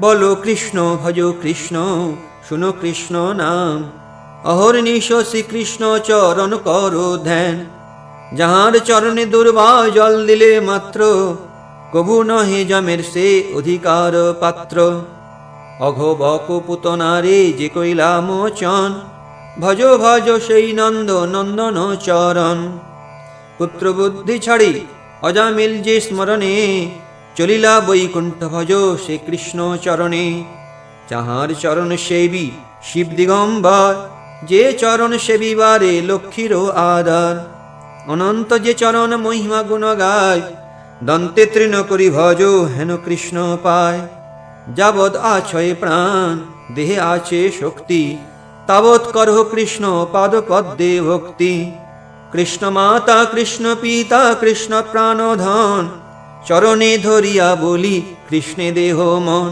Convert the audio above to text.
বলো কৃষ্ণ, ভজ কৃষ্ণ, শুনো কৃষ্ণ নাম। অহর্নিশ শ্রীকৃষ্ণ চরণ করো ধ্যান। যাহার চরণে দুর্বা জল দিলে মাত্র, কবু নহে জমের সে অধিকার পাত্র। অঘবক পুতনারে যে কইলা মোচন ভজ ভজ সেই নন্দ নন্দন চরণ। পুত্র বুদ্ধি ছাড়ি অজামিল যে স্মরণে চলিলা বৈকুণ্ঠ ভজ সে চরণে। যাহার চরণ সেবী শিব দিগম্বর, যে চরণ সেবিবারে লক্ষ্মীর আদার। অনন্ত যে চরণ মহিমা গুণ গায় দন্তে তৃণ করি ভজ হেন কৃষ্ণ পায়। যাবৎ আছয় প্রাণ, দেহে আছে শক্তি, তাবৎ করহ কৃষ্ণ পাদ পদ্মে ভক্তি। কৃষ্ণ মাতা, কৃষ্ণ পিতা, কৃষ্ণ প্রাণধন চরণে ধরিয়া বলি কৃষ্ণে দেহ মন।